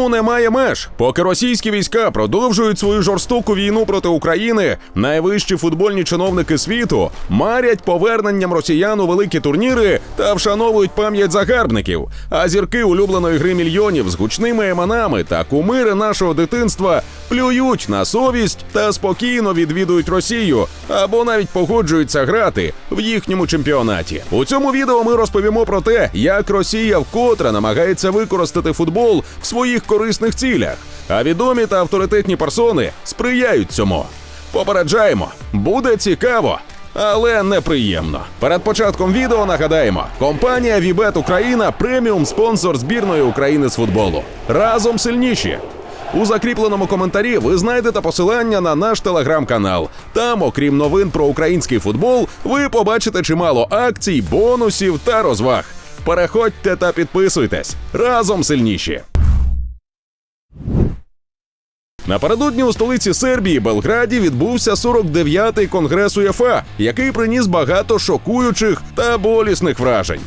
Цинізму немає меж. Поки російські війська продовжують свою жорстоку війну проти України, найвищі футбольні чиновники світу марять поверненням росіян у великі турніри та вшановують пам'ять загарбників. А зірки улюбленої гри мільйонів з гучними еманами та кумири нашого дитинства плюють на совість та спокійно відвідують Росію або навіть погоджуються грати в їхньому чемпіонаті. У цьому відео ми розповімо про те, як Росія вкотре намагається використати футбол в своїх корисних цілях. А відомі та авторитетні персони сприяють цьому. Попереджаємо, буде цікаво. Але неприємно. Перед початком відео нагадаємо: компанія Вібет Україна преміум спонсор збірної України з футболу. Разом сильніші. У закріпленому коментарі ви знайдете посилання на наш телеграм-канал. Там, окрім новин про український футбол, ви побачите чимало акцій, бонусів та розваг. Переходьте та підписуйтесь разом сильніші. Напередодні у столиці Сербії Белграді відбувся 49-й конгрес УЄФА, який приніс багато шокуючих та болісних вражень.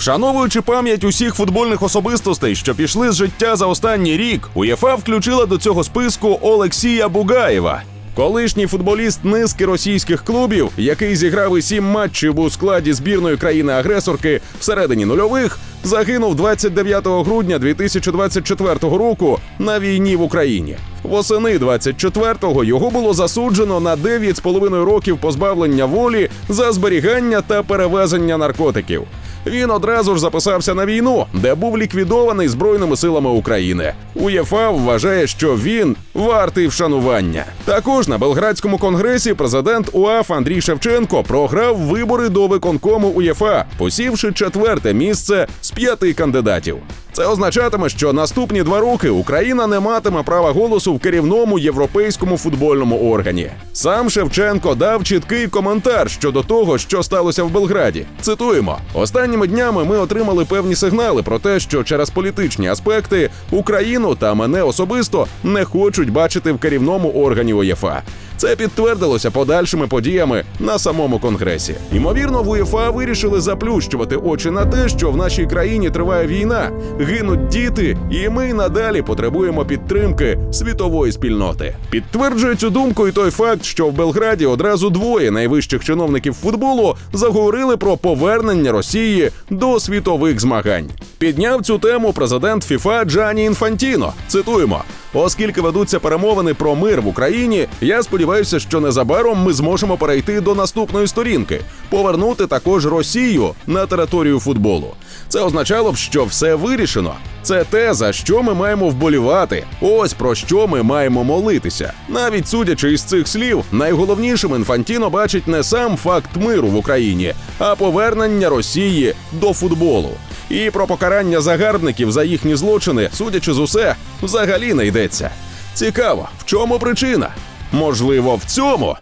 Вшановуючи пам'ять усіх футбольних особистостей, що пішли з життя за останній рік, УЄФА включила до цього списку Олексія Бугаєва. Колишній футболіст низки російських клубів, який зіграв і сім матчів у складі збірної країни-агресорки всередині нульових, загинув 29 грудня 2024 року на війні в Україні. Восени 24-го його було засуджено на 9,5 років позбавлення волі за зберігання та перевезення наркотиків. Він одразу ж записався на війну, де був ліквідований Збройними силами України. УЄФА вважає, що він вартий вшанування. Також на Белградському конгресі президент УАФ Андрій Шевченко програв вибори до виконкому УЄФА, посівши четверте місце з п'яти кандидатів. Це означатиме, що наступні два роки Україна не матиме права голосу в керівному європейському футбольному органі. Сам Шевченко дав чіткий коментар щодо того, що сталося в Белграді. Цитуємо: останніми днями ми отримали певні сигнали про те, що через політичні аспекти Україну та мене особисто не хочуть бачити в керівному органі УЄФА. Це підтвердилося подальшими подіями на самому конгресі. Ймовірно, в УЄФА вирішили заплющувати очі на те, що в нашій країні триває війна, гинуть діти, і ми надалі потребуємо підтримки світової спільноти. Підтверджує цю думку і той факт, що в Белграді одразу двоє найвищих чиновників футболу заговорили про повернення Росії до світових змагань. Підняв цю тему президент ФІФА Джані Інфантіно. Цитуємо. Оскільки ведуться перемовини про мир в Україні, я сподіваюся, що незабаром ми зможемо перейти до наступної сторінки, повернути також Росію на територію футболу. Це означало б, що все вирішено. Це те, за що ми маємо вболівати. Ось про що ми маємо молитися. Навіть судячи із цих слів, найголовнішим інфантіно бачить не сам факт миру в Україні, а повернення Росії до футболу. І про покарання загарбників за їхні злочини, судячи з усе, взагалі не йдеться. Цікаво, в чому причина? Можливо, в цьому.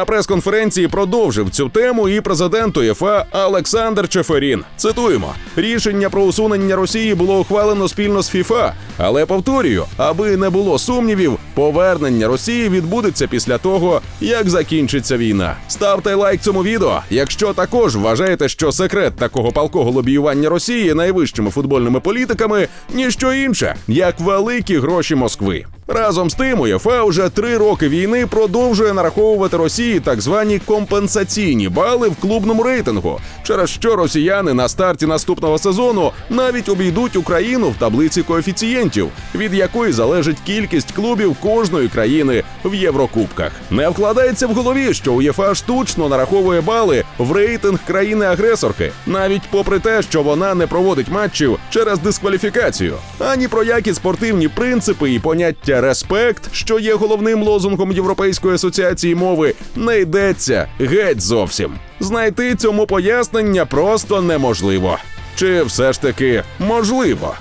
На прес-конференції продовжив цю тему і президент УЄФА Олександр Чеферін. Цитуємо: рішення про усунення Росії було ухвалено спільно з ФІФА, але повторюю, аби не було сумнівів, повернення Росії відбудеться після того, як закінчиться війна. Ставте лайк цьому відео, якщо також вважаєте, що секрет такого палкого лобіювання Росії найвищими футбольними політиками ніщо інше, як великі гроші Москви. Разом з тим, УЄФА уже три роки війни продовжує нараховувати Росії так звані компенсаційні бали в клубному рейтингу, через що росіяни на старті наступного сезону навіть обійдуть Україну в таблиці коефіцієнтів, від якої залежить кількість клубів кожної країни в Єврокубках. Не вкладається в голові, що УЄФА штучно нараховує бали в рейтинг країни-агресорки, навіть попри те, що вона не проводить матчів через дискваліфікацію, ані про які спортивні принципи і поняття респект, що є головним лозунгом Європейської асоціації мови, не йдеться геть зовсім. Знайти цьому пояснення просто неможливо. Чи все ж таки можливо?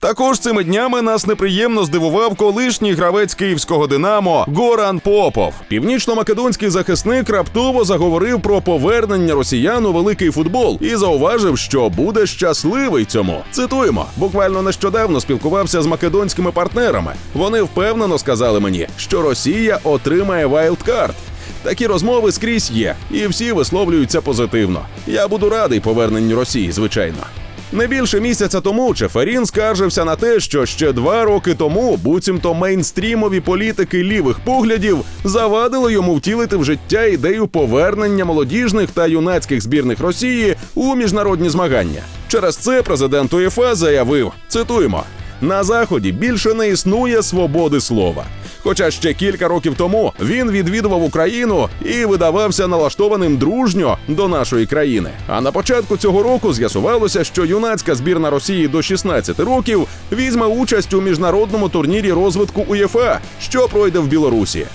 Також цими днями нас неприємно здивував колишній гравець київського Динамо Горан Попов. Північно-македонський захисник раптово заговорив про повернення росіян у великий футбол і зауважив, що буде щасливий цьому. Цитуємо: буквально нещодавно спілкувався з македонськими партнерами. Вони впевнено сказали мені, що Росія отримає вайлдкарт. Такі розмови скрізь є, і всі висловлюються позитивно. Я буду радий поверненню Росії, звичайно. Не більше місяця тому Чеферін скаржився на те, що ще два роки тому буцімто мейнстрімові політики лівих поглядів завадили йому втілити в життя ідею повернення молодіжних та юнацьких збірних Росії у міжнародні змагання. Через це президент УЄФА заявив: цитуємо: на заході більше не існує свободи слова. Хоча ще кілька років тому він відвідував Україну і видавався налаштованим дружньо до нашої країни. А на початку цього року з'ясувалося, що юнацька збірна Росії до 16 років візьме участь у міжнародному турнірі розвитку УЄФА, що пройде в Білорусі.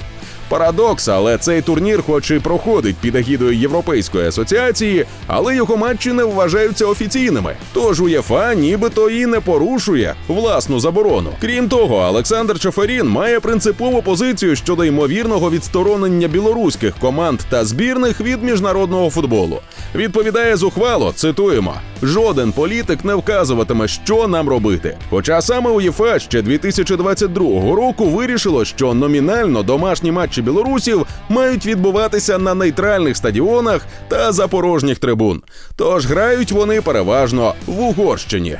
Парадокс, але цей турнір, хоч і проходить під егідою Європейської асоціації, але його матчі не вважаються офіційними. Тож УЄФА нібито і не порушує власну заборону. Крім того, Олександр Чафарін має принципову позицію щодо ймовірного відсторонення білоруських команд та збірних від міжнародного футболу. Відповідає зухвало, цитуємо: жоден політик не вказуватиме, що нам робити. Хоча саме УЄФА ще 2022 року вирішило, що номінально домашні матчі білорусів мають відбуватися на нейтральних стадіонах та за порожніх трибун. Тож грають вони переважно в Угорщині.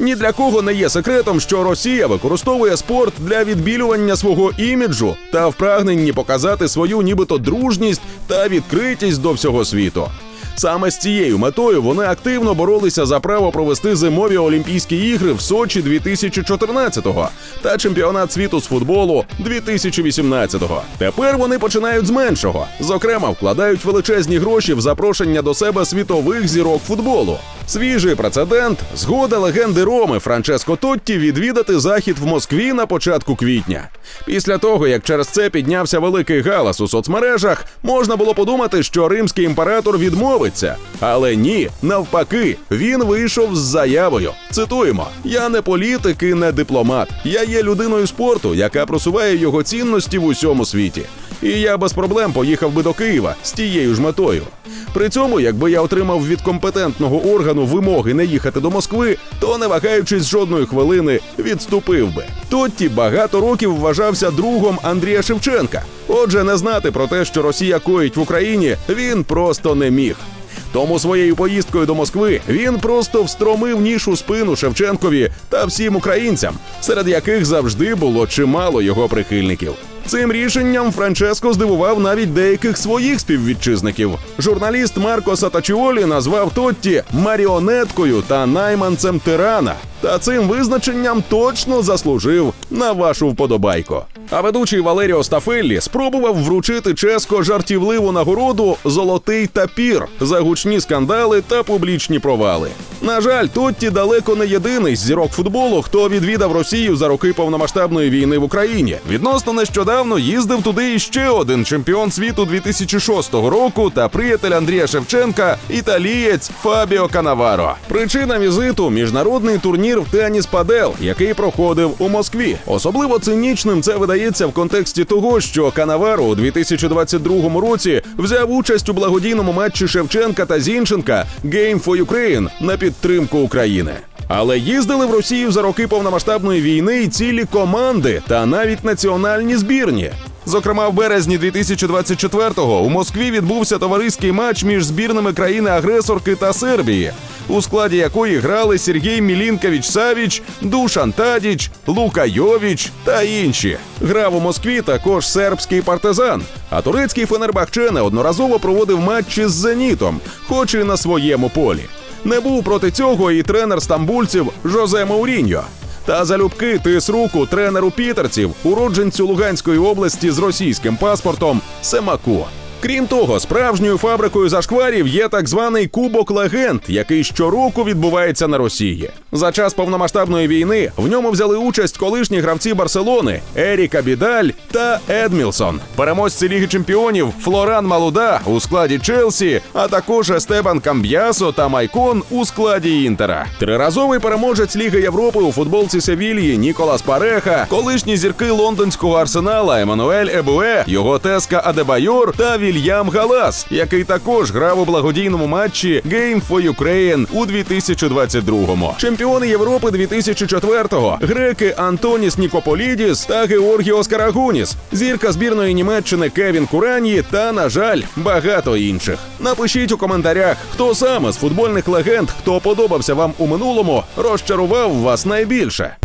Ні для кого не є секретом, що Росія використовує спорт для відбілювання свого іміджу та в прагненні показати свою нібито дружність та відкритість до всього світу. Саме з цією метою вони активно боролися за право провести зимові Олімпійські ігри в Сочі 2014-го та чемпіонат світу з футболу 2018-го. Тепер вони починають з меншого. Зокрема, вкладають величезні гроші в запрошення до себе світових зірок футболу. Свіжий прецедент згода легенди Роми Франческо Тотті відвідати захід в Москві на початку квітня. Після того, як через це піднявся великий галас у соцмережах, можна було подумати, що римський імператор відмовиться. Але ні, навпаки, він вийшов з заявою. Цитуємо: я не політик і не дипломат. Я є людиною спорту, яка просуває його цінності в усьому світі. І я без проблем поїхав би до Києва з тією ж метою. При цьому, якби я отримав від компетентного органу вимоги не їхати до Москви, то не вагаючись жодної хвилини, відступив би. Тотті багато років вважався другом Андрія Шевченка. Отже, не знати про те, що Росія коїть в Україні, він просто не міг. Тому своєю поїздкою до Москви він просто встромив ніж у спину Шевченкові та всім українцям, серед яких завжди було чимало його прихильників. Цим рішенням Франческо здивував навіть деяких своїх співвітчизників. Журналіст Марко Сатачіолі назвав Тотті маріонеткою та найманцем тирана. Та цим визначенням точно заслужив на вашу вподобайку. А ведучий Валеріо Стафеллі спробував вручити ческо жартівливу нагороду Золотий тапір за гучні скандали та публічні провали. На жаль, Тотті далеко не єдиний зірок футболу, хто відвідав Росію за роки повномасштабної війни в Україні. Відносно нещодавно їздив туди і ще один чемпіон світу 2006 року та приятель Андрія Шевченка, італієць Фабіо Канаваро. Причина візиту міжнародний турнір в теніс Падел, який проходив у Москві. Особливо цинічним це видається в контексті того, що Канаваро у 2022 році взяв участь у благодійному матчі Шевченка та Зінченка Game for Ukraine на підтримку України. Але їздили в Росію за роки повномасштабної війни і цілі команди та навіть національні збірні. Зокрема, в березні 2024-го у Москві відбувся товариський матч між збірними країни-агресорки та Сербії, у складі якої грали Сергій Мілінкович Савіч, Душан Тадіч, Лука Йовіч та інші. Грав у Москві також сербський партизан. А турецький Фенербахче неодноразово проводив матчі з Зенітом, хоч і на своєму полі. Не був проти цього і тренер стамбульців Жозе Мауріньо. Та залюбки тис руку тренеру пітерців, уродженцю Луганської області з російським паспортом Семаку. Крім того, справжньою фабрикою зашкварів є так званий Кубок Легенд, який щороку відбувається на Росії. За час повномасштабної війни в ньому взяли участь колишні гравці Барселони Еріка Бідаль та Едмілсон, переможці Ліги Чемпіонів Флоран Малуда у складі Челсі, а також Естебан Камб'ясо та Майкон у складі Інтера. Триразовий переможець Ліги Європи у футболці Севільї Ніколас Пареха, колишні зірки лондонського арсенала Еммануель Ебуе, його теска Адебайор та Вільям Галас, який також грав у благодійному матчі Game for Ukraine у 2022-му. Чемпіони Європи 2004-го греки Антоніс Нікополідіс та Георгіос Карагуніс, зірка збірної Німеччини Кевін Кураньї та, на жаль, багато інших. Напишіть у коментарях, хто саме з футбольних легенд, хто подобався вам у минулому, розчарував вас найбільше.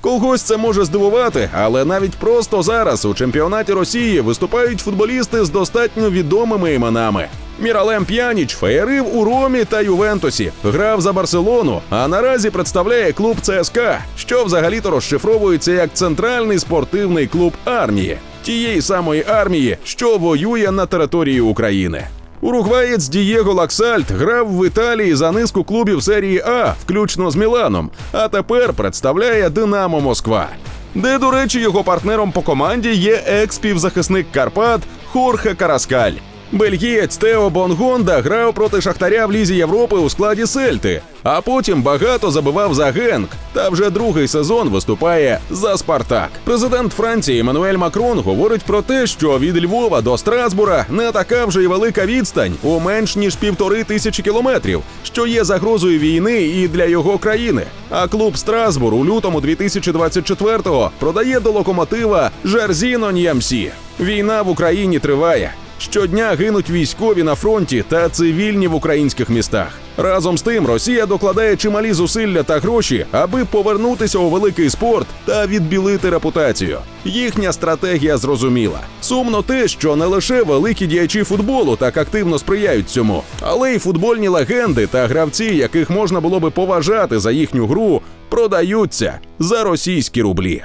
Когось це може здивувати, але навіть просто зараз у чемпіонаті Росії виступають футболісти з достатньо відомими іменами. Міралем П'яніч феєрив у Ромі та Ювентусі, грав за Барселону, а наразі представляє клуб ЦСКА, що взагалі-то розшифровується як центральний спортивний клуб армії, тієї самої армії, що воює на території України. Уругваєць Дієго Лаксальт грав в Італії за низку клубів серії А, включно з Міланом, а тепер представляє Динамо Москва. Де, до речі, його партнером по команді є екс-півзахисник Карпат Хорхе Караскаль. Бельгієць Тео Бонгонда грав проти Шахтаря в Лізі Європи у складі Сельти, а потім багато забивав за Генк. Та вже другий сезон виступає за Спартак. Президент Франції Еммануель Макрон говорить про те, що від Львова до Страсбура не така вже й велика відстань у менш ніж півтори тисячі кілометрів, що є загрозою війни і для його країни. А клуб Страсбур у лютому 2024-го продає до локомотива Жарзіно Ньямсі. Війна в Україні триває. Щодня гинуть військові на фронті та цивільні в українських містах. Разом з тим, Росія докладає чималі зусилля та гроші, аби повернутися у великий спорт та відбілити репутацію. Їхня стратегія зрозуміла. Сумно те, що не лише великі діячі футболу так активно сприяють цьому, але й футбольні легенди та гравці, яких можна було би поважати за їхню гру, продаються за російські рублі.